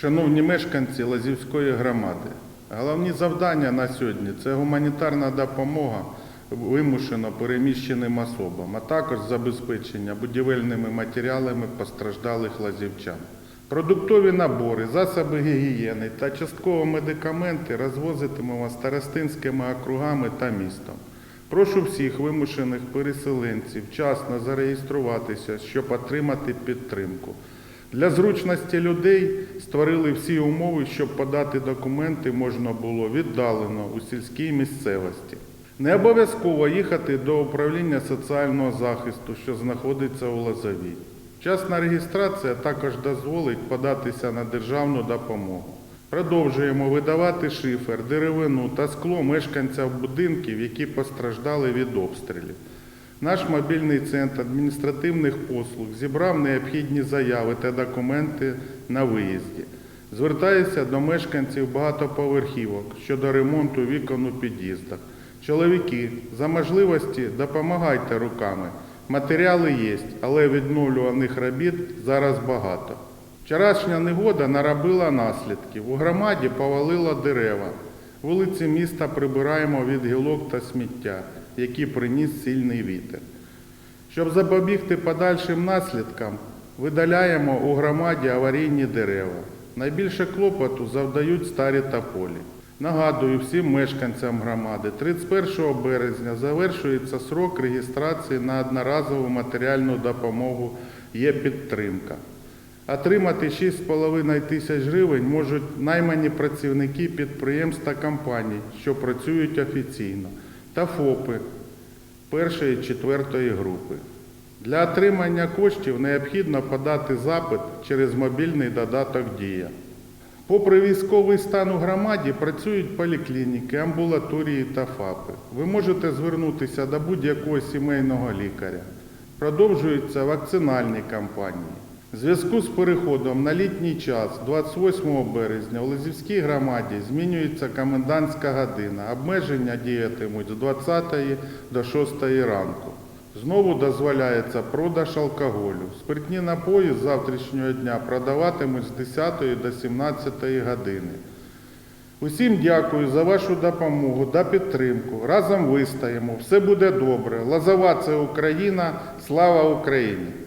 Шановні мешканці Лазівської громади, головні завдання на сьогодні це гуманітарна допомога вимушено переміщеним особам, а також забезпечення будівельними матеріалами постраждалих лазівчан. Продуктові набори, засоби гігієни та частково медикаменти розвозитимемо старостинськими округами та містом. Прошу всіх вимушених переселенців вчасно зареєструватися, щоб отримати підтримку. Для зручності людей створили всі умови, щоб подати документи можна було віддалено у сільській місцевості. Не обов'язково їхати до управління соціального захисту, що знаходиться у Лозовій. Вчасна реєстрація також дозволить податися на державну допомогу. Продовжуємо видавати шифер, деревину та скло мешканцям будинків, які постраждали від обстрілів. Наш мобільний центр адміністративних послуг зібрав необхідні заяви та документи на виїзді. Звертаюся до мешканців багатоповерхівок щодо ремонту вікон у під'їздах. Чоловіки, за можливості допомагайте руками. Матеріали є, але відновлюваних робіт зараз багато. Вчорашня негода наробила наслідків. У громаді повалило дерева. Вулиці міста прибираємо від гілок та сміття, які приніс сильний вітер. Щоб запобігти подальшим наслідкам, видаляємо у громаді аварійні дерева. Найбільше клопоту завдають старі тополі. Нагадую всім мешканцям громади, 31 березня завершується срок реєстрації на одноразову матеріальну допомогу є підтримка. Отримати 6,5 тисяч гривень можуть наймані працівники підприємств та компаній, що працюють офіційно, та ФОПи першої четвертої групи. Для отримання коштів необхідно подати запит через мобільний додаток Дія. Попри військовий стан у громаді, працюють поліклініки, амбулаторії та ФАПи. Ви можете звернутися до будь-якого сімейного лікаря. Продовжуються вакцинальні кампанії. В зв'язку з переходом на літній час 28 березня у Лизівській громаді змінюється комендантська година. Обмеження діятимуть з 20 до 6 ранку. Знову дозволяється продаж алкоголю. Спиртні напої з завтрашнього дня продаватимуть з 10 до 17 години. Усім дякую за вашу допомогу та підтримку. Разом вистоїмо. Все буде добре. Лозова це Україна. Слава Україні!